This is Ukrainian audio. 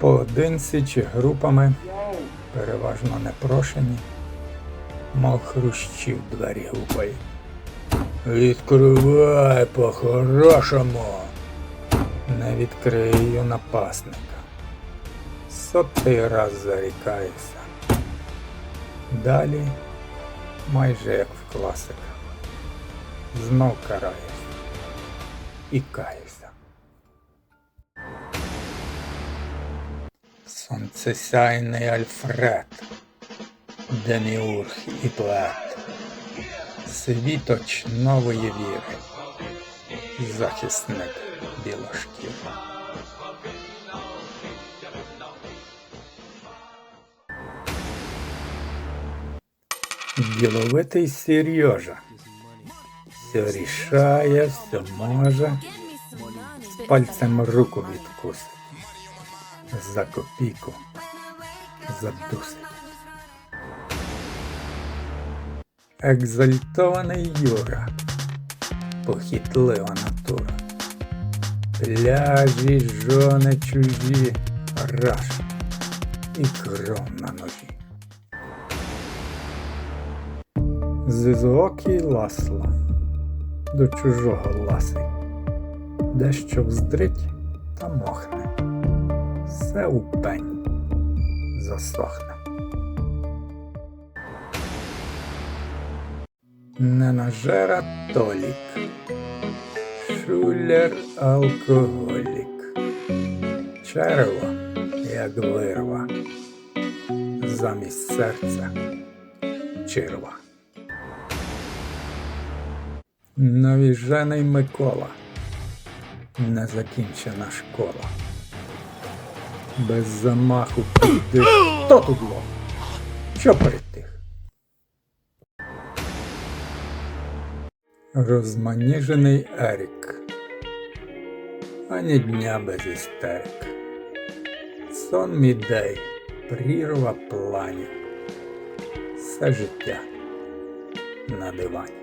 Поодинці чи групами, переважно непрошені, мов хрущів двері гупає. Відкривай по-хорошому. Не відкрию напасника. Сотий раз зарікаюся. Далі, майже як в класика. Знов караюсь. І каюся. Сонцесяйний Альфред, Деміург і поет, світоч нової віри, захисник білошкір. Діловитий Сережа. Все рішає, все може, пальцем руку відкусить. За копійку задусить. Екзальтований Юра. Похитлива натура. Пляжі, жони чужі, раш і кров на ножі. Зизоокий ласло до чужого ласий, дещо вздрить та мохне, все у пень засохне. Ненажера Толік, шулер алкоголік, черво, як вирва, замість серця черва. Навіжений Микола. Незакінчена школа. Без замаху піди. Хто тут лох? Що притих? Розманіжений Ерік. Ані дня без істерик. Сон мідей, прірва планів. Все життя на дивані.